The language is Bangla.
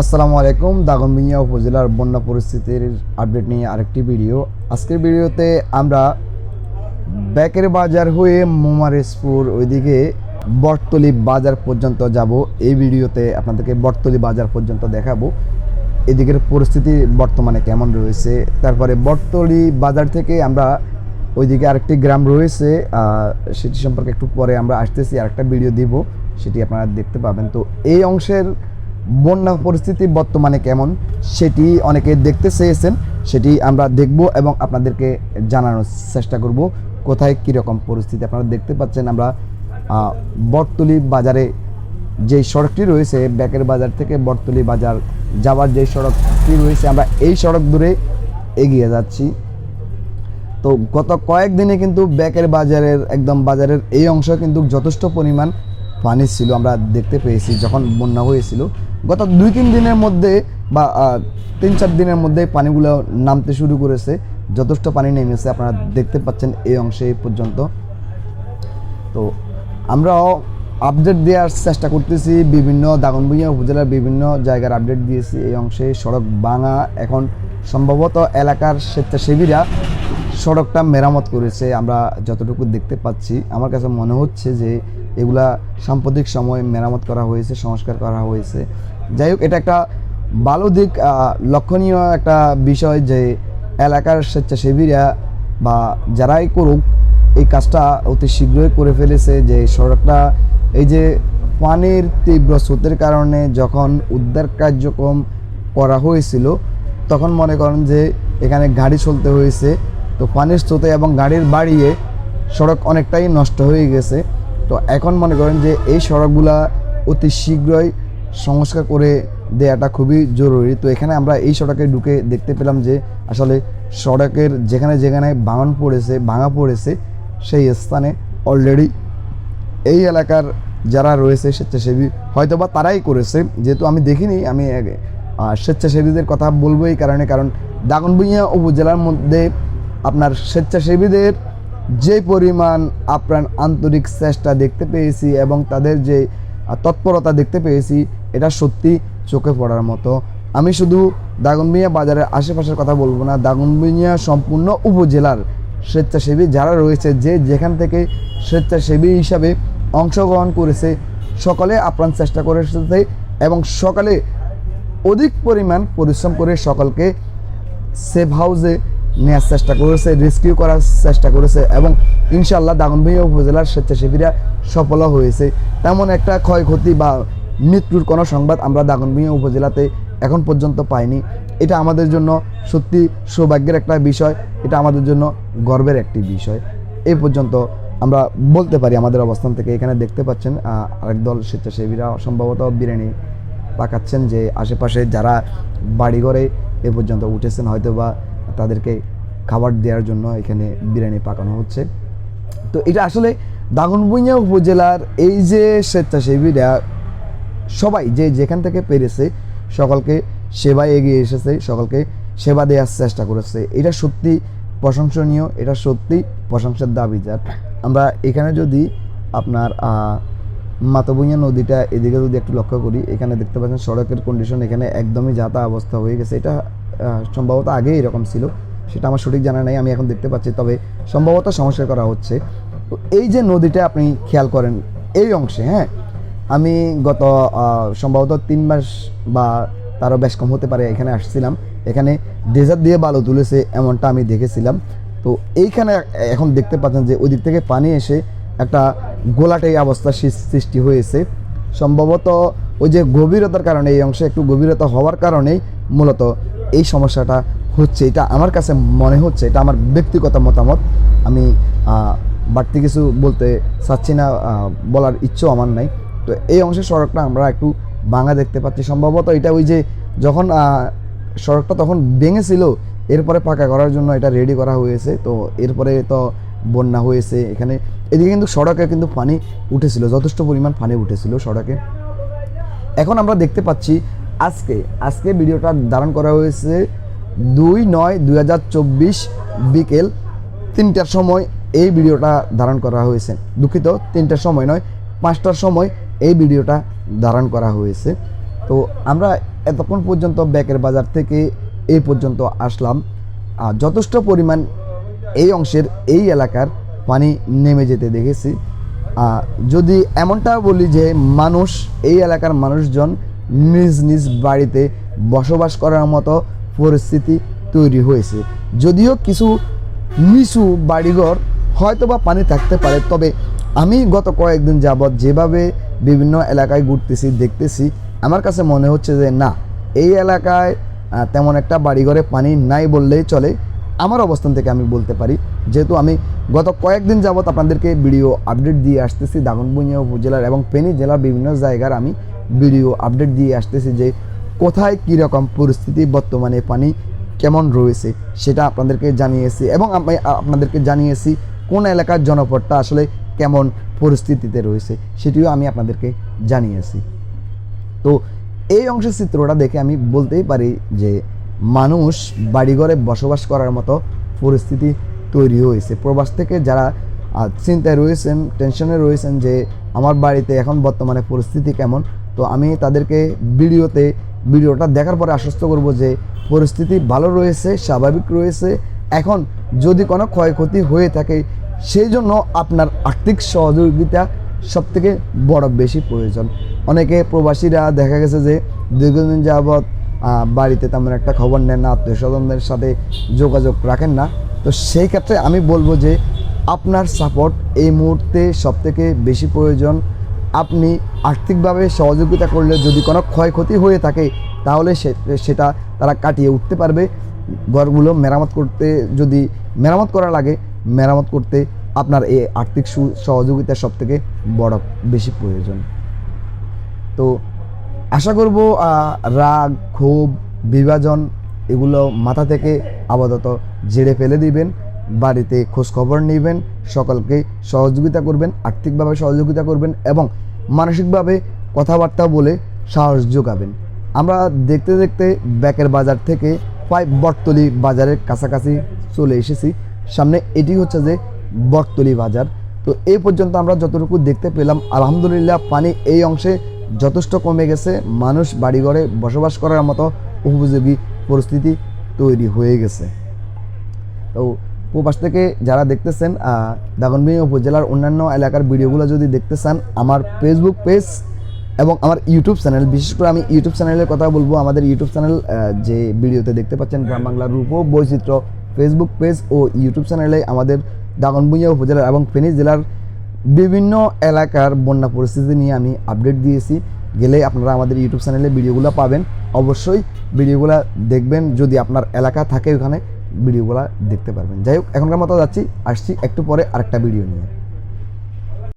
আসসালামু আলাইকুম, দাগনভূঞা উপজেলার বন্যা পরিস্থিতির আপডেট নিয়ে আরেকটি ভিডিও আজকের ভিডিওতে আমরা ব্যাকের বাজার হয়ে মোমারেসপুর ওইদিকে বটতলি বাজার পর্যন্ত যাব। এই ভিডিওতে আপনাদেরকে বটতলি বাজার পর্যন্ত দেখাবো। এদিকের পরিস্থিতি বর্তমানে কেমন রয়েছে? তারপরে বটতলি বাজার থেকে আমরা ওইদিকে আরেকটি গ্রাম রয়েছে সেটি সম্পর্কে একটু পরে আমরা আসতেছি, আরেকটা ভিডিও দিব, সেটি আপনারা দেখতে পাবেন। তো এই অংশের বন্যা পরিস্থিতি বর্তমানে কেমন সেটি অনেকে দেখতে চেয়েছেন, সেটি আমরা দেখব এবং আপনাদেরকে জানানোর চেষ্টা করব কোথায় কীরকম পরিস্থিতি আপনারা দেখতে পাচ্ছেন। আমরা বটতলি বাজারে যে সড়কটি রয়েছে, ব্যাকের বাজার থেকে বটতলি বাজার যাওয়ার যে সড়কটি রয়েছে, আমরা এই সড়ক ধরে এগিয়ে যাচ্ছি। তো গত কয়েকদিনে কিন্তু ব্যাকের বাজারের, একদম বাজারের এই অংশ কিন্তু যথেষ্ট পরিমাণ পানি ছিল, আমরা দেখতে পেয়েছি যখন বন্যা হয়েছিল। গত দুই তিন দিনের মধ্যে বা তিন চার দিনের মধ্যে পানিগুলো নামতে শুরু করেছে। যথেষ্ট পানি নেমেছে, আপনারা দেখতে পাচ্ছেন এই অংশে এই পর্যন্ত। তো আমরাও আপডেট দেওয়ার চেষ্টা করতেছি, বিভিন্ন দাগনভূঞা উপজেলার বিভিন্ন জায়গার আপডেট দিয়েছি। এই অংশে সড়ক ভাঙা এখন সম্ভবত এলাকার স্বেচ্ছাসেবীরা সড়কটা মেরামত করেছে, আমরা যতটুকু দেখতে পাচ্ছি। আমার কাছে মনে হচ্ছে যে এগুলা সাম্প্রতিক সময়ে মেরামত করা হয়েছে, সংস্কার করা হয়েছে। যাই হোক, এটা একটা ভালো দিক লক্ষণীয় একটা বিষয় যে এলাকার স্বেচ্ছাসেবীরা বা যারাই করুক, এই কাজটা অতি শীঘ্রই করে ফেলেছে যে সড়কটা, এই যে পানির তীব্র স্রোতের কারণে যখন উদ্ধার কার্যক্রম করা হয়েছিল, তখন মনে করেন যে এখানে গাড়ি চলতে হয়েছে। তো পানির স্রোতে এবং গাড়ির বাড়িয়ে সড়ক অনেকটাই নষ্ট হয়ে গেছে। তো এখন মনে করেন যে এই সড়কগুলা অতি শীঘ্রই সংস্কার করে দেওয়াটা খুবই জরুরি। তো এখানে আমরা এই সড়কে ঢুকে দেখতে পেলাম যে আসলে সড়কের যেখানে যেখানে ভাঙন পড়েছে, ভাঙা পড়েছে, সেই স্থানে অলরেডি এই এলাকার যারা রয়েছে স্বেচ্ছাসেবী হয়তো বা তারাই করেছে। যেহেতু আমি দেখিনি, আমি স্বেচ্ছাসেবীদের কথা বলব এই কারণে। কারণ দাগনভূঞা উপজেলার মধ্যে আপনার স্বেচ্ছাসেবীদের যে পরিমাণ আপ্রাণ আন্তরিক চেষ্টা দেখতে পেয়েছি এবং তাদের যে তৎপরতা দেখতে পেয়েছি, এটা সত্যি চোখে পড়ার মতো। আমি শুধু দাগনভূঞা বাজারের আশেপাশের কথা বলব না দাগনভূঞা সম্পূর্ণ উপজেলার স্বেচ্ছাসেবী যারা রয়েছে, যে যেখান থেকে স্বেচ্ছাসেবী হিসাবে অংশগ্রহণ করেছে, সকলে আপ্রাণ চেষ্টা করেছে এবং সকালে অধিক পরিমাণ পরিশ্রম করে সকলকে সেফ হাউসে নেওয়ার চেষ্টা করেছে রেস্কিউ করার চেষ্টা করেছে এবং ইনশাল্লাহ দাগনভূঞা উপজেলার স্বেচ্ছাসেবীরা সফলও হয়েছে। তেমন একটা ক্ষয়ক্ষতি বা মৃত্যুর কোনো সংবাদ আমরা দাগনভূঞা উপজেলাতে এখন পর্যন্ত পাইনি। এটা আমাদের জন্য সত্যি সৌভাগ্যের একটা বিষয়, এটা আমাদের জন্য গর্বের একটি বিষয়। এই পর্যন্ত আমরা বলতে পারি আমাদের অবস্থান থেকে, এখানে দেখতে পাচ্ছেন আরেক দল স্বেচ্ছাসেবীরা সম্ভবত বিরিয়ানি পাকাচ্ছেন যে আশেপাশে যারা বাড়িঘরে এ পর্যন্ত উঠেছেন হয়তো বা তাদেরকে খাবার দেওয়ার জন্য এখানে বিরিয়ানি পাকানো হচ্ছে। তো এটা আসলে দাগনভূঞা উপজেলার এই যে স্বেচ্ছাসেবীরা সবাই যে যেখান থেকে পেরেছে, সকলকে সেবায় এগিয়ে এসেছে, সকলকে সেবা দেওয়ার চেষ্টা করেছে। এটা সত্যি প্রশংসনীয়, এটা সত্যি প্রশংসার দাবিদার আমরা এখানে যদি আপনার মাতবুইয়া নদীটা এদিকে যদি একটু লক্ষ্য করি, এখানে দেখতে পাচ্ছেন সড়কের কন্ডিশন এখানে একদমই যাতা অবস্থা হয়ে গেছে। এটা সম্ভবত আগে এরকম ছিল। সেটা আমার সঠিক জানা নেই, আমি এখন দেখতে পাচ্ছি। তবে সম্ভবত সংস্কার করা হচ্ছে, তো এই যে নদীটা আপনি খেয়াল করেন, এই অংশে হ্যাঁ? আমি গত সম্ভবত তিন মাস বা তারও বেশ কম হতে পারে, এখানে আসছিলাম। এখানে ডেজার্ট দিয়ে বালু তুলেছে এমনটা আমি দেখেছিলাম। তো এইখানে এখন দেখতে পাচ্ছেন যে ওই দিক থেকে পানি এসে একটা গোলাটে অবস্থা সৃষ্টি হয়েছে। সম্ভবত ওই যে গভীরতার কারণে, এই অংশে একটু গভীরতা হওয়ার কারণেই মূলত এই সমস্যাটা হচ্ছে, এটা আমার কাছে মনে হচ্ছে, এটা আমার ব্যক্তিগত মতামত। আমি বাড়তি কিছু বলতে চাচ্ছি না বলার ইচ্ছেও আমার নাই। তো এই অংশের সড়কটা আমরা একটু ভাঙা দেখতে পাচ্ছি। সম্ভবত এটা ওই যে যখন সড়কটা তখন ভেঙেছিল, এরপরে পাকা করার জন্য এটা রেডি করা হয়েছে। তো এরপরে তো বন্যা হয়েছে এখানে। এদিকে কিন্তু সড়কে কিন্তু পানি উঠেছিল, যথেষ্ট পরিমাণ পানি উঠেছিল সড়কে। এখন আমরা দেখতে পাচ্ছি আজকে আজকে ভিডিওটা ধারণ করা হয়েছে দুই নয় দুই হাজার চব্বিশ বিকেল তিনটার সময় এই ভিডিওটা ধারণ করা হয়েছে। দুঃখিত তিনটার সময় নয় পাঁচটার সময় এই ভিডিওটা ধারণ করা হয়েছে। তো আমরা এতক্ষণ পর্যন্ত ব্যাকের বাজার থেকে এই পর্যন্ত আসলাম। আহ, যথেষ্ট পরিমাণ এই অংশের এই এলাকার পানি নেমে যেতে দেখেছি। যদি এমনটা বলি যে মানুষ এই এলাকার মানুষজন নিজ নিজ বাড়িতে বসবাস করার মতো পরিস্থিতি তৈরি হয়েছে। যদিও কিছু নিচু বাড়িঘর হয়তো বা পানি থাকতে পারে, তবে আমি গত কয়েকদিন যাবৎ যেভাবে বিভিন্ন এলাকায় ঘুরতেছি, দেখতেছি, আমার কাছে মনে হচ্ছে যে না, এই এলাকায় তেমন একটা বাড়িঘরে পানি নাই বললেই চলে। আমার অবস্থান থেকে আমি বলতে পারি, যেহেতু আমি গত কয়েকদিন যাবৎ আপনাদেরকে ভিডিও আপডেট দিয়ে আসতেছি, দাগনভূঞা উপজেলার এবং ফেনী জেলার বিভিন্ন জায়গার আমি ভিডিও আপডেট দিয়ে আসতেছি যে কোথায় কীরকম পরিস্থিতি, বর্তমানে পানি কেমন রয়েছে, সেটা আপনাদেরকে জানিয়েছি এবং আমি আপনাদেরকে জানিয়েছি কোন এলাকার জনপদটা আসলে কেমন পরিস্থিতিতে রয়েছে, সেটিও আমি আপনাদেরকে জানিয়েছি। তো এই অংশের চিত্রটা দেখে আমি বলতেই পারি যে মানুষ বাড়িঘরে বসবাস করার মতো পরিস্থিতি তৈরি হয়েছে। প্রবাস থেকে যারা চিন্তায় রয়েছেন টেনশনে রয়েছেন যে আমার বাড়িতে এখন বর্তমানে পরিস্থিতি কেমন তো আমি তাদেরকে ভিডিওতে, ভিডিওটা দেখার পরে আশ্বস্ত করব যে পরিস্থিতি ভালো রয়েছে, স্বাভাবিক রয়েছে। এখন যদি কোনো ক্ষয়ক্ষতি হয়ে থাকে, সেই জন্য আপনার আর্থিক সহযোগিতা সবথেকে বড় বেশি প্রয়োজন। অনেকে প্রবাসীরা দেখা গেছে যে দীর্ঘদিন যাবৎ বাড়িতে তেমন একটা খবর নেন না আত্মীয় স্বজনদের সাথে যোগাযোগ রাখেন না। তো সেই ক্ষেত্রে আমি বলব যে আপনার সাপোর্ট এই মুহূর্তে সব থেকে বেশি প্রয়োজন। আপনি আর্থিকভাবে সহযোগিতা করলে যদি কোনো ক্ষয়ক্ষতি হয়ে থাকে, তাহলে সেটা তারা কাটিয়ে উঠতে পারবে। ঘরগুলো মেরামত করতে যদি মেরামত করা লাগে, মেরামত করতে আপনার এই আর্থিক সহযোগিতা সব থেকে বড়, বেশি প্রয়োজন। তো আশা করব রাগ, ক্ষোভ, বিভাজন এগুলো মাথা থেকে আপাতত ঝেড়ে ফেলে দিবেন, বাড়িতে খোঁজ খবর নেবেন, সকলকে সহযোগিতা করবেন, আর্থিকভাবে সহযোগিতা করবেন এবং মানসিকভাবে কথাবার্তা বলে সাহস যোগাবেন। আমরা দেখতে দেখতে ব্যাকের বাজার থেকে প্রায় বটতলি বাজারের কাছাকাছি চলে এসেছি। সামনে এটি হচ্ছে যে বটতলি বাজার। তো এই পর্যন্ত আমরা যতটুকু দেখতে পেলাম, আলহামদুলিল্লাহ পানি এই অংশে যথেষ্ট কমে গেছে। মানুষ বাড়িঘরে বসবাস করার মতো উপযোগী পরিস্থিতি তৈরি হয়ে গেছে। তো প্রবাস থেকে যারা দেখতেছেন আহ, দাগনভূঞা উপজেলার অন্যান্য এলাকার ভিডিওগুলো যদি দেখতে চান আমার ফেসবুক পেজ এবং আমার ইউটিউব চ্যানেল বিশেষ করে আমি ইউটিউব চ্যানেলের কথা বলব আমাদের ইউটিউব চ্যানেল যে ভিডিওতে দেখতে পাচ্ছেন গ্রাম বাংলার রূপ বৈচিত্র্য ফেসবুক পেজ ও ইউটিউব চ্যানেলে আমাদের দাগনভূঞা উপজেলার এবং ফেনী জেলার বিভিন্ন এলাকার বন্যা পরিস্থিতি নিয়ে আমি আপডেট দিয়েছি। গেলে আপনারা আমাদের ইউটিউব চ্যানেলে ভিডিওগুলো পাবেন। অবশ্যই ভিডিওগুলো দেখবেন যদি আপনার এলাকা থাকে ওখানে। ভিডিওগুলো দেখতে পারবেন। যাই হোক এখনকার মতো যাচ্ছি আসছি একটু পরে আরেকটা ভিডিও নিয়ে।